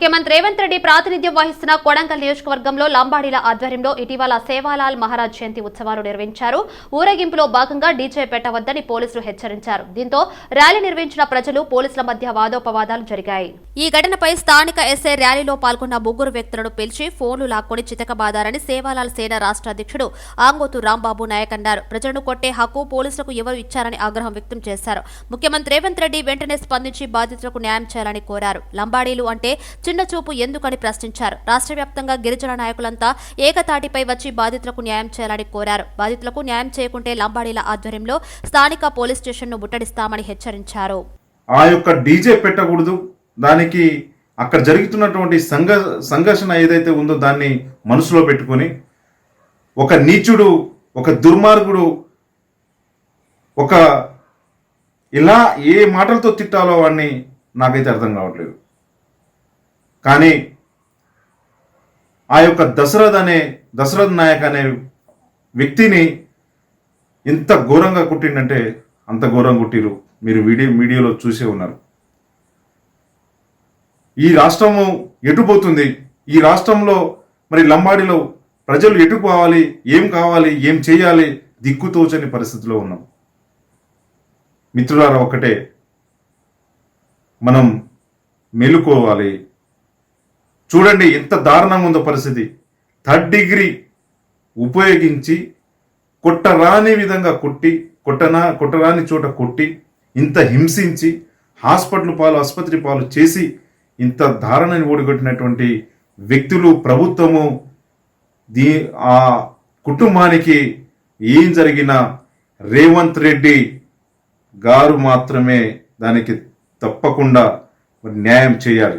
ముఖ్యమంత్రి రేవంత్ రెడ్డి ప్రాతినిధ్యం వహిస్తున్న కొడంగల్ నియోజకవర్గంలో లంబాడీల ఆధ్వర్యంలో ఇటీవల సేవాలాల్ మహారాజ్ జయంతి ఉత్సవాలు నిర్వహించారు. ఊరేగింపులో భాగంగా డీజే పెట్టవద్దని పోలీసులు హెచ్చరించారు. దీంతో ర్యాలీ నిర్వహించిన ప్రజలు పోలీసుల మధ్య వాదోపవాదాలు జరిగాయి. ఈ ఘటనపై స్థానిక ఎస్ఐ ర్యాలీలో పాల్గొన్న ముగ్గురు వ్యక్తులను పిలిచి ఫోన్లు లాక్కొని చితకబాదారని సేవాలాల్ సేన రాష్ట్ర అధ్యక్షుడు ఆంగోతు రాంబాబు నాయక్ అన్నారు ప్రజలను కొట్టే హక్కు పోలీసులకు ఎవరు ఇచ్చారని ఆగ్రహం వ్యక్తం చేశారు. ముఖ్యమంత్రి రేవంత్ రెడ్డి వెంటనే స్పందించి బాధితులకు న్యాయం చేయాలని కోరారు. లంబాడీలు అంటే చిన్న చూపు ఎందుకని ప్రశ్నించారు. రాష్ట్ర వ్యాప్తంగా గిరిజన నాయకులంతా ఏకతాటిపై వచ్చి బాధితులకు న్యాయం చేయాలని కోరారు. బాధితులకు న్యాయం చేయకుంటే లంబాడీల ఆధ్వర్యంలో స్థానిక పోలీస్ స్టేషన్ను ముట్టడిస్తామని హెచ్చరించారు. ఆ యొక్క డీజే పెట్టకూడదు. దానికి అక్కడ జరుగుతున్నటువంటి సంఘ సంఘర్షణ ఏదైతే ఉందో దాన్ని మనసులో పెట్టుకొని ఒక నీచుడు ఒక దుర్మార్గుడు ఒక ఇలా ఏ మాటలతో తిట్టాలో వాడిని నాకైతే అర్థం కావట్లేదు. కానీ ఆ యొక్క దశరథ్ అనే దశరథ్ నాయక్ అనే వ్యక్తిని ఎంత ఘోరంగా కుట్టిండంటే అంత ఘోరంగా కుట్టిరు మీరు వీడియో మీడియాలో చూసే ఉన్నారు. ఈ రాష్ట్రము ఎటుపోతుంది? ఈ రాష్ట్రంలో మరి లంబాడిలో ప్రజలు ఎటు పోవాలి? ఏం కావాలి? ఏం చేయాలి? దిక్కుతోచని పరిస్థితిలో ఉన్నాం. మిత్రులారా ఒక్కటే మనం మేలుకోవాలి. చూడండి ఎంత దారుణంగా ఉందో పరిస్థితి. థర్డ్ డిగ్రీ ఉపయోగించి కొట్టరాని విధంగా కొట్టి కొట్టనా కొట్టరాని చోట కొట్టి ఇంత హింసించి హాస్పిటల్ పాలు ఆసుపత్రి పాలు చేసి ఇంత దారుణాన్ని ఓడిగొట్టినటువంటి వ్యక్తులు ప్రభుత్వము దీ ఆ కుటుంబానికి ఏం జరిగినా రేవంత్ రెడ్డి గారు మాత్రమే దానికి తప్పకుండా న్యాయం చేయాలి.